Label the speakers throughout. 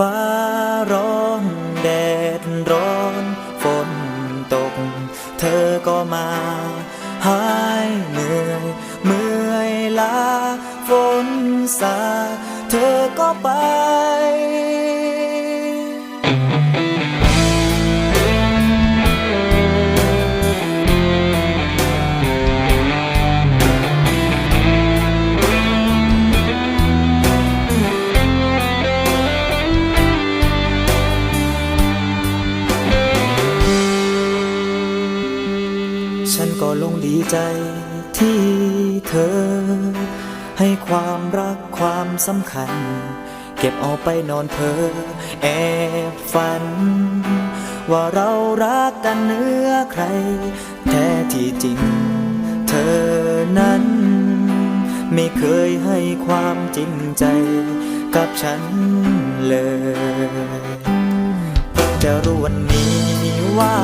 Speaker 1: ฟ้าร้องแดดร้อนฝนตก เธอก็มาหายเหนื่อยเมื่อยล้าฝนสา เธอก็ไป ดีใจที่เธอ ให้ความรักความสำคัญ เก็บเอาไปนอนเพ้อแอบฝัน ว่าเรารักกันเนื้อใคร แท้ที่จริง เธอนั้น ไม่เคยให้ความจริงใจกับฉันเลยเพิ่งจะรู้วันนี้ว่า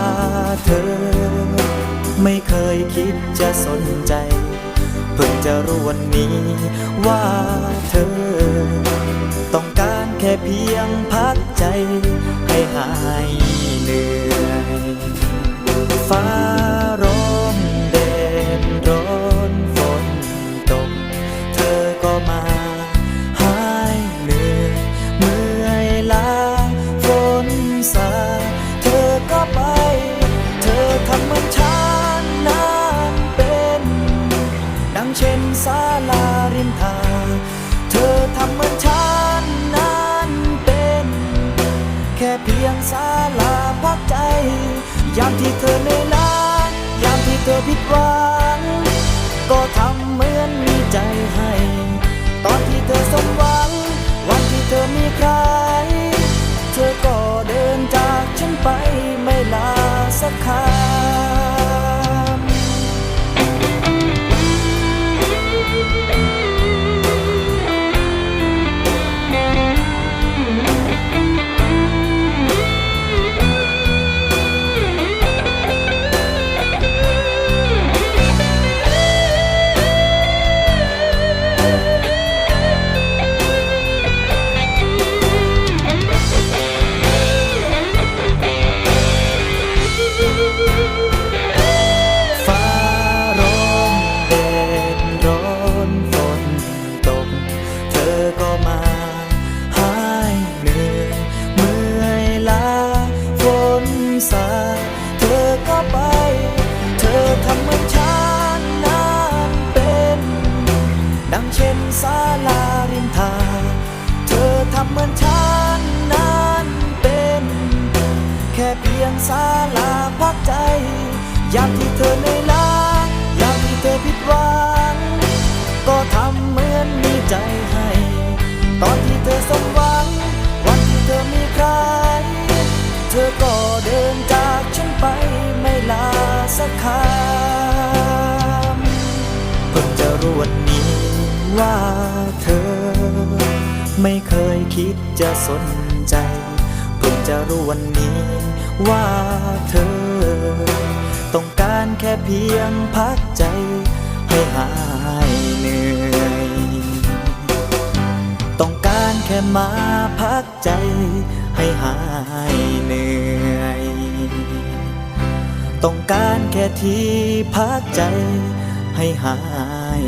Speaker 1: เธอ ไม่เคยคิดจะสนใจ เพิ่งจะรู้วันนี้ว่าเธอ ต้องการแค่เพียงพักใจให้หายเหนื่อยฟ้า ลาริมทางเธอทำเหมือนฉันนั้นเป็น แค่เพียงศาลาพักใจ ยามที่เธอเหนื่อยล้ายามที่เธอผิดหวัง ก็ทำเหมือนมีใจ ยามที่เธอเหนื่อยล้ายามที่เธอผิดหวัง ก็ทำเหมือนมีใจให้ ตอนที่เธอสมหวัง วันที่เธอมีใคร เธอก็เดินจากฉันไปไม่ลาสักคำเพิ่งจะรู้วันนี้ว่าเธอ ไม่เคยคิดจะสนใจ เพิ่งจะรู้วันนี้ว่าเธอ แค่เพียงพักใจให้หายเหนื่อย ต้องการแค่มาพักใจให้หายเหนื่อย ต้องการแค่ที่พักใจให้หาย